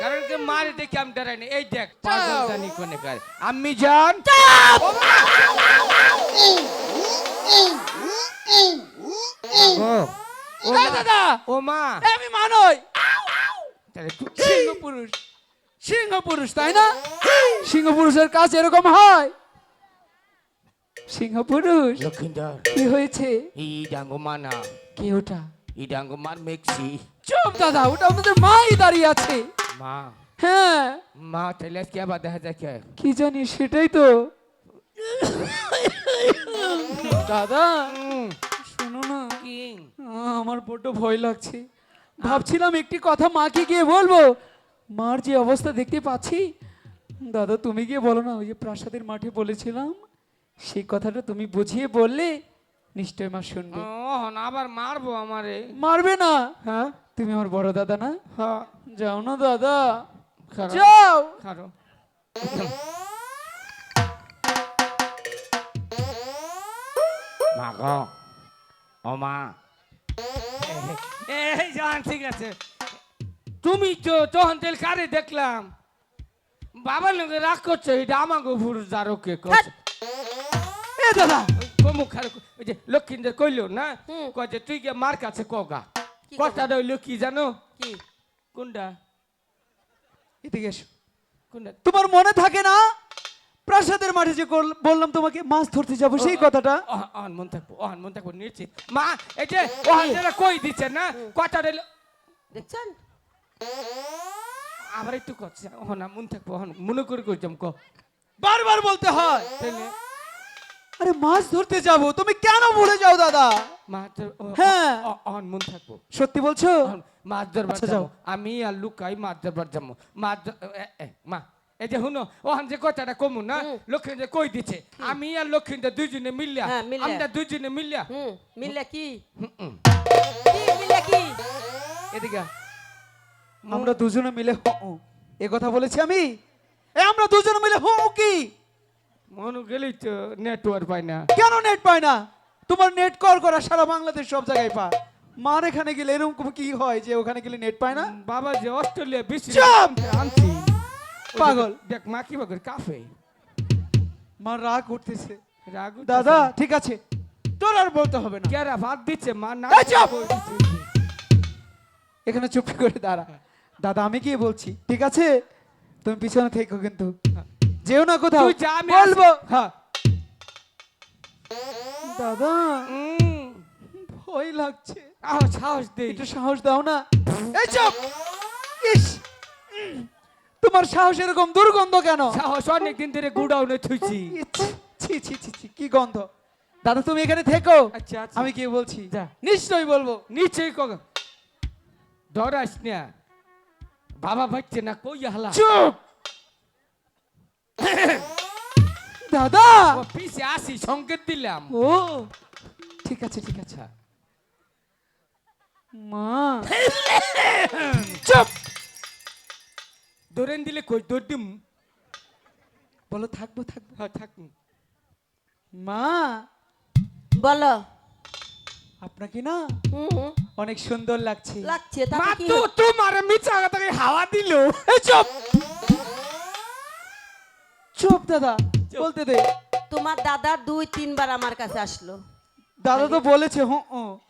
কারণ কি মারে দেখে আমি ডরাই না এই দেখ পাগল জানি কোনে কার? আমি জান? ও ও দাদা। ও মা। আমি মানই তাহলে তুই- সিংহ পুরুষ সিংহ পুরুষ তাই না? সিংহ পুরুষের কাজ এরকম হয়। সিংহ পুরুষ লক্ষিন্দর। কি হয়েছে? ই ডাঙ্গো মানা কি ওটা? ই ডাঙ্গো মার মেক্সি। চুপ দাদা ওটা আমাদের মাই দাঁড়িয়ে আছে। মা। হ্যাঁ। মা তাহলে কে আবার দেখা যায় কে? কি জানি সেটাই তো। দাদা শোনো না। কি? আমার বড্ড ভয় লাগছে। ভাবছিলাম একটি কথা মাকে গিয়ে বলব। মার যে অবস্থা দেখতে পাচ্ছি। দাদা তুমি গিয়ে বলো না ওই যে প্রাসাদের মাঠে বলেছিলাম সেই কথাটা তুমি বুঝিয়ে বললে নিশ্চয় মা শুনবে। আবার মারবো আমারে। মারবে না? হ্যাঁ? তুমি আমার বড় দাদা না? হ্যাঁ। যাও না দাদা যাও খারো মা গো ও মা এই জান ঠিক আছে। তুমি তো তখন তেল কারে দেখলাম। বাবার লোকে রাগ করছ এটা আমাকে পুরুষ দারোকে করছে এ দাদা কমু খারে ওই যে লক্ষ্মীদের কইলো না? কয় যে তুই গিয়ে মার কাছে কগা কি কথাটা হইল কি জানো? কি? কোনটা এদিকে এসো। কোনটা তোমার মনে থাকে না? প্রাসাদের মাঠে যে বললাম তোমাকে মাছ ধরতে যাব সেই কথাটা? অহন মন থাকব অহন মন থাকব নিশ্চিত। মা এই যে অহন যারা কই দিচ্ছে না? কথাটা হইল দেখছেন? আবার একটু করছে। অহন মন থাকব অহন মনে করে করছাম ক। বারবার বলতে হয়। তাইলে আরে মাছ ধরতে যাব তুমি কেন ভুলে যাও দাদা? মা হ্যাঁ। অহন মন থাকব। সত্যি বলছো? অহন মাছ ধরবার আচ্ছা, যাব যাও। আমি আর লুকাই মাছ ধরবার যাব মাছ মা এই যে শুনো ওখান যে কথাটা কমু না লক্ষ্মী যে কই দিচ্ছে আমি আর লক্ষ্মীদের দুইজনে মিলিয়া। হ্যাঁ, মিলিয়া। আমরা দুইজনে মিলিয়া। মিললে কি? এদিকে আমরা দুজনে মিলে। এ কথা বলেছি আমি? এ আমরা দুজনে মিলে হু কি? মনু গেলি তো নেটওয়ার্ক পাই না। কেন নেট পায় না? তোমার নেট কল করা সারা বাংলাদেশ সব জায়গায় পা মার এখানে গেলে এরকম কি হয় যে ওখানে গেলে নেট পায় না? বাবা যে অস্ট্রেলিয়া বেশি চুপ! আনছি। পাগল। দেখ মা কি বাগর কাফে। মার রাগ উঠতেছে রাগ দাদা ঠিক আছে। তোর আর বলতে হবে না। কেরা ভাত দিচ্ছে? মা না চুপ! এখানে চুপ করে দাঁড়া। দাদা আমি কি বলছি? ঠিক আছে? তুমি পিছনে থেকো কিন্তু। যেও না কোথাও। তুই যা আমি বলব। হ্যাঁ দাদা ভয় লাগছে। সাহস দে একটু সাহস দাও না। এই চুপ ইস! তোমার সাহস এরকম দুর্গন্ধ কেন? সাহস অনেক দিন ধরে গুডাউনে থুইছি। ছি ছি ছি ছি কি গন্ধ? দাদা তুমি এখানে থেকো। আচ্ছা আচ্ছা। আমি কি বলছি। যা। নিশ্চয়ই বলব। নিচেই কক ধরাস না। বাবা ভাবছে না কই হালা চুপ! দাদা! পিছে আসি সংকেত দিলাম। ও ঠিক আছে ঠিক আছে। মা। চুপ। দিলে কই? দৌড় দিম। বলো থাকব থাকব। হ্যাঁ থাক মা। বলো। আপনাকে না হুম হুম, অনেক সুন্দর লাগছে। লাগছে মা তো তোমার মিছা কথা হাওয়া দিল। চুপ। চুপ দাদা। বলতে দে। তোমার দাদা দুই তিনবার আমার কাছে আসলো। দাদা তো বলেছে হুঁ ও হুম, হুম।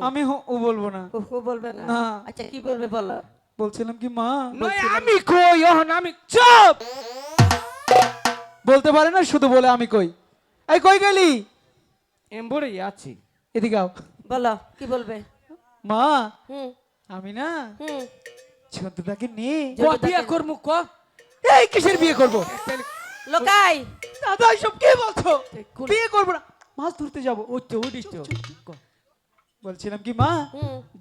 আমি ও বলব না। ও, বলবে না। আচ্ছা কি বলবে বলো? বলছিলাম কি মা আমি কই? এখন আমি চুপ! বলতে পারে না শুধু বলে আমি কই। এই কই গেলি? এমবরে আছি। এদিকে আও। বলো কি বলবে? মা হুম আমি না হুম ছোটদাকে নিয়ে বিয়া তাকে- ক? এই কিসের বিয়ে করব? লোকাই! দাদা এসব কি বলছো? বিয়ে করব না। মাছ ধরতে যাব। ওই তো ক। বলছিলাম কি মা?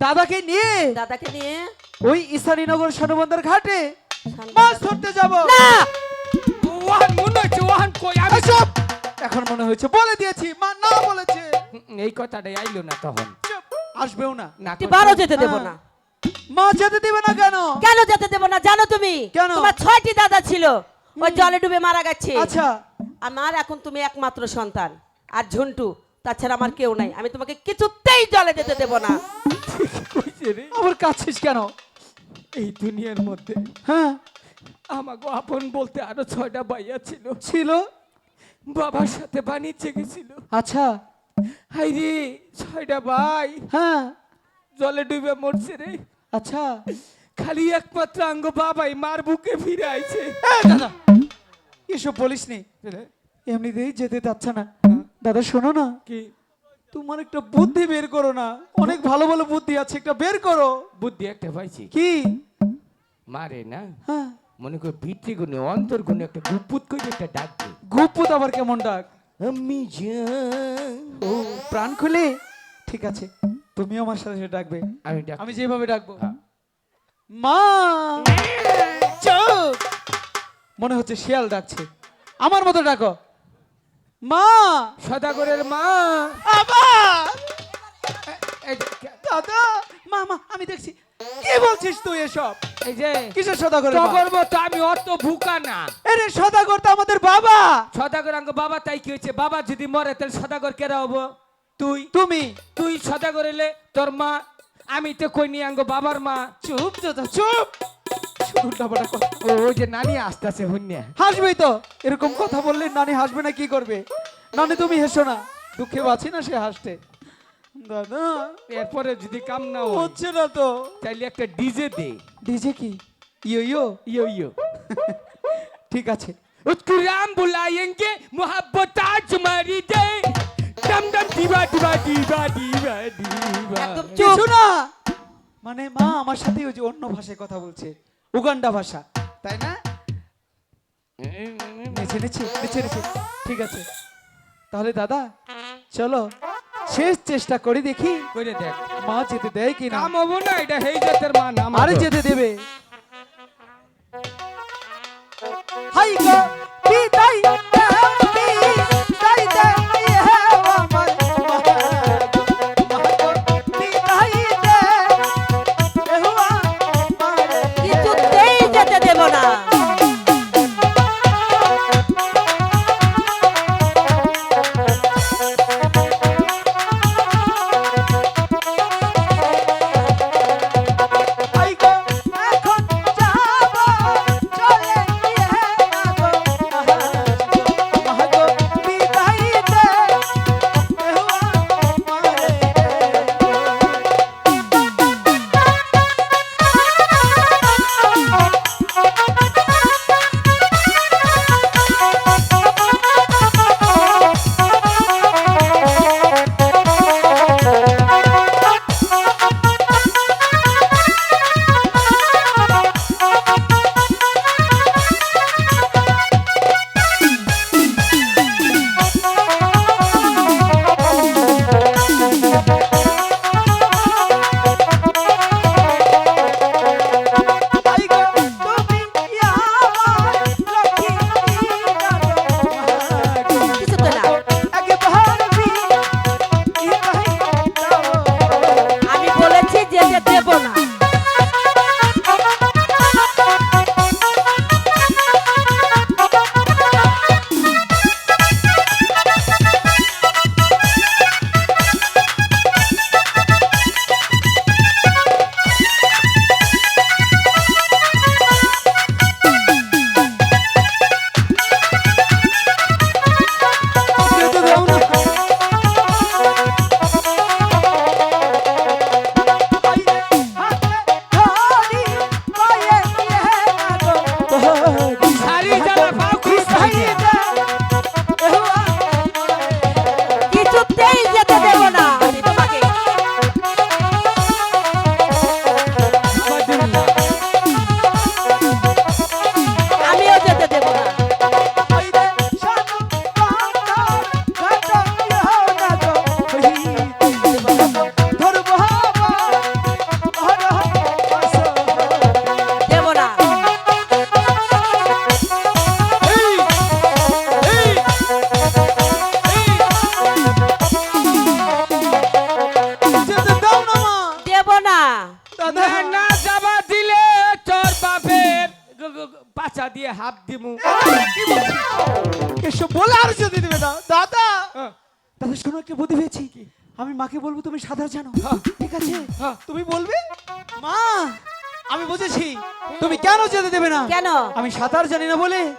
দাদাকে নিয়ে দাদাকে নিয়ে? ওই ঈশানীনগর সনবন্দর ঘাটে মাছ ধরতে যাব। ওহান মনে হচ্ছে ওহান কই? আমি চুপ এখন মনে হয়েছে বলে দিয়েছি মা না বলেছে। এই কথাটাই আইলো না তখন। আসবেও না। না তুই বারো যেতে দেবো না। মা যেতে দিবে না কেন? কেন যেতে দেবো না জানো তুমি? কেন? তোমার ছয়টি দাদা ছিল। ওই জলে ডুবে মারা গেছে। আচ্ছা। আমার এখন তুমি একমাত্র সন্তান। আর ঝন্টু তাছাড়া আমার কেউ নাই। আমি তোমাকে কিছুতেই জলে যেতে দেবো না। কইছে রে আবার কাছিস কেন? এই দুনিয়ার মধ্যে হ্যাঁ? আমাকে আপন বলতে আরও ছয়টা বাইয়া ছিল। ছিল? বাবার সাথে বাণিজ্যে গেছিল। আচ্ছা। হাই রে ছয়টা ভাই। হ্যাঁ। জলে ডুবে মরছে রে। আচ্ছা। খালি একমাত্র আঙ্গ বাবাই মার বুকে ফিরে আইছে। দাদা এসব বলিস নি এমনিতেই যেতে চাচ্ছে না। দাদা শোনো না। কি? তোমার একটা বুদ্ধি বের করো না। অনেক ভালো ভালো বুদ্ধি আছে একটা বের করো। বুদ্ধি একটা পাইছি কি? মারে না। হ্যাঁ। মনে কর ভিত্তি গুণে অন্তর গুণে একটা গুপুত করে একটা ডাক দে। গুপ্পুত আবার কেমন ডাক? আমি ও প্রাণ খুলে? ঠিক আছে তুমি আমার সাথে সাথে ডাকবে। আমি ডাক আমি যেভাবে ডাকবো। হ্যাঁ। মা! চুপ মনে হচ্ছে শিয়াল ডাকছে। আমার মতো ডাকো। মা। সদাগরের মা। আবার দাদা মা মা আমি দেখছি। কি বলছিস তুই এসব? এই যে কিসের সদাগর টগর মতো আমি অত ভুকা না। আরে সদাগর তো আমাদের বাবা। সদাগর আঙ্গ বাবা তাই কি হয়েছে? বাবা যদি মরে তাহলে সদাগর কেরা হব? তুই। তুমি। তুই সদাগর এলে তোর মা। আমি তো কই নি আঙ্গ বাবার মা। চুপ দাদা চুপ। উল্টাপাল্টা কথা। ও ওই যে নানি আসতেছে হুন্যা হাসবেই তো এরকম কথা বললে নানি হাসবে না কি করবে নানি তুমি হেসো না দুঃখে বাঁচি না সে হাসতে দাদা এরপরে যদি কাম না হয় হচ্ছে না তো তাইলে একটা ডিজে দে ডিজে কি ইয়ো ইয়ো ইয়ো ইয়ো ঠিক আছে उसको राम बुलाएंगे मोहब्बत आज मारी दे डम डम दीवा दीवा दीवा दीवा दीवा একদম চুপ কিছু না মানে মা আমার সাথে ওই যে অন্য ভাষায় কথা বলছে উগান্ডা ভাষা তাই না? নেচে নেচে নেচে নেচে। ঠিক আছে। তাহলে দাদা চলো শেষ চেষ্টা করে দেখি। করে দেখ। মা যেতে দেয় কি না হব না এটা হেই জাতের মা নাম আরে যেতে দেবে। হাই গো বিদায় গ- দিয়ে হাত দিমু। এসব বলে আর যদি দেবে না। দাদা! হ্যাঁ। দাদা শোনো একটা বুদ্ধি পেয়েছি। আমি মাকে বলব তুমি সাঁতার জানো। হ্যাঁ। ঠিক আছে? হ্যাঁ। তুমি বলবে? মা আমি বুঝেছি। তুমি কেন যেতে দেবে না? কেন? আমি সাঁতার জানি না বলে